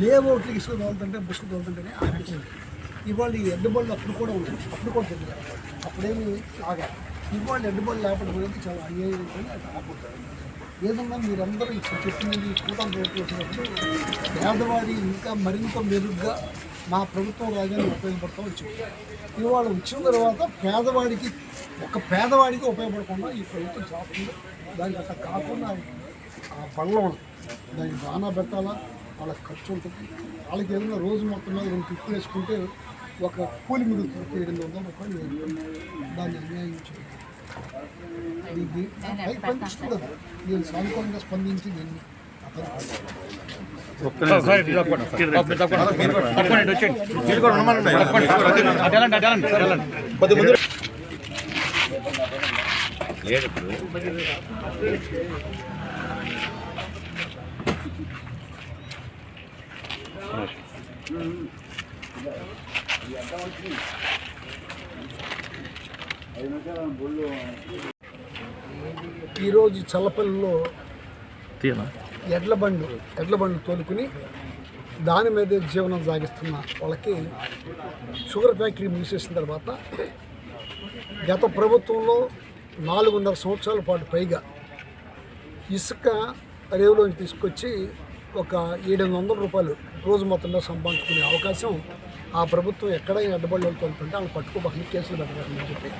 లేఅవుట్లకి ఇసుక తోలుతుంటే బుసుకు తోలుతుంటేనే ఆపేసింది ఇవాళ ఈ ఎడ్డబళ్ళు అప్పుడు కూడా ఉండదు అప్పుడు కూడా తెలియదు అప్పుడేమి ఆగా. ఇవాళ ఎడ్డబళ్ళు లేకపోవడం చాలా అన్యాయం అని అది ఆపుతారు ఏదన్నా మీరందరూ ఇప్పుడు చెప్పింది కూటమి ప్రభుత్వం వచ్చినప్పుడు పేదవాడి ఇంకా మరింత మెరుగ్గా మా ప్రభుత్వం రాజ్యాన్ని ఉపయోగపడతాం వచ్చి ఇవాళ వచ్చిన తర్వాత పేదవాడికి ఒక పేదవాడికి ఉపయోగపడకుండా ఈ ప్రభుత్వం చేస్తుంది. దానికి అట్లా కాకుండా ఆ బళ్ళ దానికి దానా పెట్టాలా? వాళ్ళకి ఖర్చు ఉంటుంది. వాళ్ళకి ఏదైనా రోజు మొత్తం మీద రెండు టిప్పులు వేసుకుంటే ఒక కూలి మిగులుతుంది ఏడు వందల రూపాయలు. దాన్ని అన్యాయం పంపిస్తుంది అది. నేను సానుకూలంగా స్పందించి నేను ఈరోజు చల్లపల్లిలో ఎడ్ల బండు ఎడ్ల బండు తోలుకుని దాని మీద జీవనం సాగిస్తున్న వాళ్ళకి షుగర్ ఫ్యాక్టరీ మూసేసిన తర్వాత గత ప్రభుత్వంలో నాలుగున్నర సంవత్సరాల పాటు పైగా ఇసుక రేవులోంచి తీసుకొచ్చి ఒక ఏడు వందల రూపాయలు రోజు మొత్తంలో సంపాదించుకునే అవకాశం ఆ ప్రభుత్వం ఎక్కడైనా అడ్డబడి తోలుతుంటే వాళ్ళు పట్టుకోబోకుండా కేసులు పెట్టాలని చెప్పి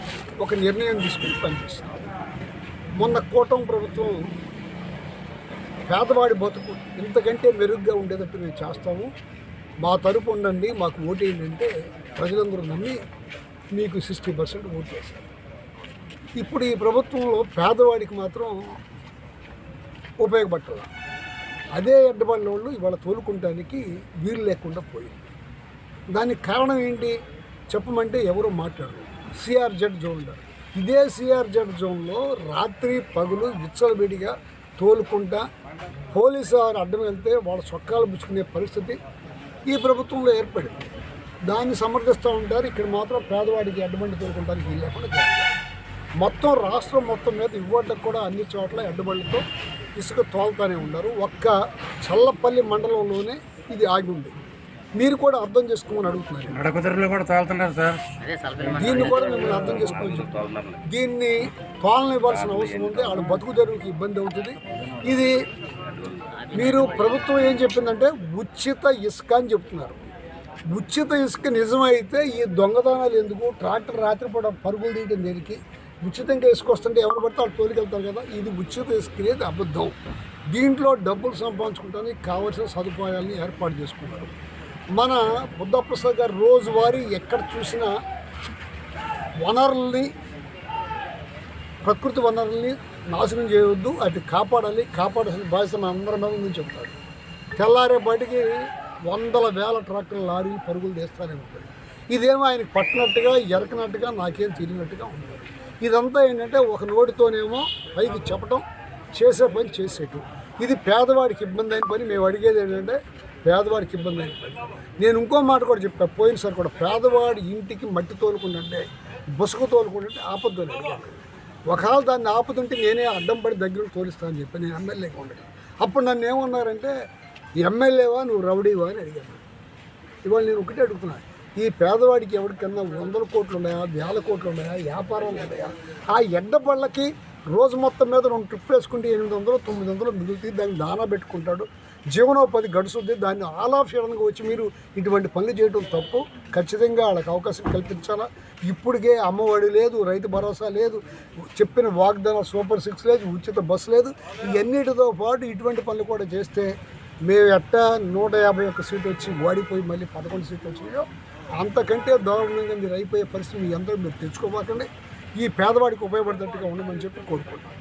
ఒక నిర్ణయం తీసుకుని పనిచేస్తుంది మొన్న కూటమి ప్రభుత్వం పేదవాడి బతుకు ఇంతకంటే మెరుగ్గా ఉండేటట్టు మేము చేస్తాము. మా తరపు ఉండండి మాకు ఓటు ఏంటంటే ప్రజలందరూ నమ్మి మీకు సిక్స్టీ పర్సెంట్ ఓటు చేశారు ఇప్పుడు ఈ ప్రభుత్వంలో పేదవాడికి మాత్రం ఉపయోగపడుతుంది అదే అడ్డబడిన వాళ్ళు ఇవాళ తోలుకుంటానికి వీలు లేకుండా పోయింది. దానికి కారణం ఏంటి? చెప్పమంటే ఎవరు మాట్లాడరు. సిఆర్జెడ్ జోన్లో ఇదే సిఆర్జెడ్ జోన్లో రాత్రి పగులు విచ్చలవిడిగా తోలుకుంటా పోలీసు వారు అడ్డం వెళ్తే వాళ్ళ చొక్కాలు పుచ్చుకునే పరిస్థితి ఈ ప్రభుత్వంలో ఏర్పడింది. దాన్ని సమర్థిస్తూ ఉంటారు. ఇక్కడ మాత్రం పేదవాడికి అడ్డుబండి తోలుకుంటానికి వీలు లేకుండా మొత్తం రాష్ట్రం మొత్తం మీద ఇవ్వడానికి కూడా అన్ని చోట్ల అడ్డుబండితో ఇసుక తోలుతానే ఉన్నారు. ఒక్క చల్లపల్లి మండలంలోనే ఇది ఆగి ఉంది. మీరు కూడా అర్థం చేసుకోమని అడుగుతున్నారు. నడకుదురులో కూడా తోలుతున్నారు సార్. దీన్ని కూడా మిమ్మల్ని అర్థం చేసుకోవాలి చెప్తాను దీన్ని పాలన ఇవ్వాల్సిన అవసరం ఉంది. ఆడ బతుకు తెరువుకి ఇబ్బంది అవుతుంది. ఇది మీరు ప్రభుత్వం ఏం చెప్పిందంటే ఉచిత ఇసుక అని చెప్తున్నారు. ఉచిత ఇసుక నిజమైతే ఈ దొంగతనాలు ఎందుకు? ట్రాక్టర్ రాత్రిపూట పరుగులు తీయడం దేనికి? ఉచితంగా వేసుకొస్తుంటే ఎవరు పడితే వాళ్ళు తోలికెళ్తారు కదా ఇది ఉచిత వేసుకునేది అబద్ధం. దీంట్లో డబ్బులు సంపాదించుకోవడానికి కావాల్సిన సదుపాయాలని ఏర్పాటు చేసుకుంటారు. మన బుద్ధప్రసాద్ గారు రోజువారీ ఎక్కడ చూసినా వనరుల్ని ప్రకృతి వనరుల్ని నాశనం చేయవద్దు అది కాపాడాలి కాపాడాల్సిన బాధ్యత మన అందరి మీద ఉందని చెప్తాడు తెల్లారే బయటికి వందల వేల ట్రాక్టర్ లారీలు పరుగులు తీస్తూనే ఉంటాయి ఇదేమో ఆయనకి పట్టినట్టుగా ఎరకనట్టుగా నాకేం తెలియనట్టుగా ఉంటుంది ఇదంతా ఏంటంటే ఒక నోటితోనేమో పైకి చెప్పటం చేసే పని చేసేటు ఇది పేదవాడికి ఇబ్బంది అయిన పని. మేము అడిగేది ఏంటంటే పేదవాడికి ఇబ్బంది అయిన పని. నేను ఇంకో మాట కూడా చెప్పా పోయినసారి కూడా పేదవాడి ఇంటికి మట్టి తోలుకుంటుంటే బుసక తోలుకుంటుంటే ఆపద్దు అని అడిగాను. ఒకవేళ దాన్ని ఆపుతుంటే నేనే అడ్డం పడి దగ్గర తోలిస్తానని చెప్పి నేను ఎమ్మెల్యేగా ఉండగా అప్పుడు నన్ను ఏమన్నారంటే ఎమ్మెల్యేవా నువ్వు రౌడీవా? అని అడిగాను. ఇవాళ నేను ఒకటే అడుగుతున్నాను ఈ పేదవాడికి ఎవరికన్నా వందల కోట్లు ఉన్నాయా వేల కోట్లు ఉన్నాయా వ్యాపారాలు ఉన్నాయా? ఆ ఎడ్డ పళ్ళకి రోజు మొత్తం మీద రెండు ట్రిప్ వేసుకుంటే ఎనిమిది వందలు తొమ్మిది వందలు మిగులుతుంది దాన్ని దానా పెట్టుకుంటాడు. జీవనోపాధి గడుస్తుంది. దాన్ని ఆల్ వచ్చి మీరు ఇటువంటి పనులు చేయడం తప్పు. ఖచ్చితంగా వాళ్ళకి అవకాశం కల్పించాలా? ఇప్పటికే అమ్మఒడి లేదు రైతు భరోసా లేదు చెప్పిన వాగ్దాన సూపర్ సిక్స్ లేదు ఉచిత బస్సు లేదు. ఇవన్నిటితో పాటు ఇటువంటి పనులు కూడా చేస్తే మేము ఎట్టా నూట యాభై ఒక్క సీట్ వచ్చి ఓడిపోయి మళ్ళీ పదకొండు సీట్లు వచ్చినాయో అంతకంటే దారుణంగా మీరు అయిపోయే పరిస్థితి మీ అందరూ మీరు తెచ్చుకోబాకండి ఈ పేదవాడికి ఉపయోగపడేటట్టుగా ఉండమని చెప్పి కోరుకుంటున్నాను.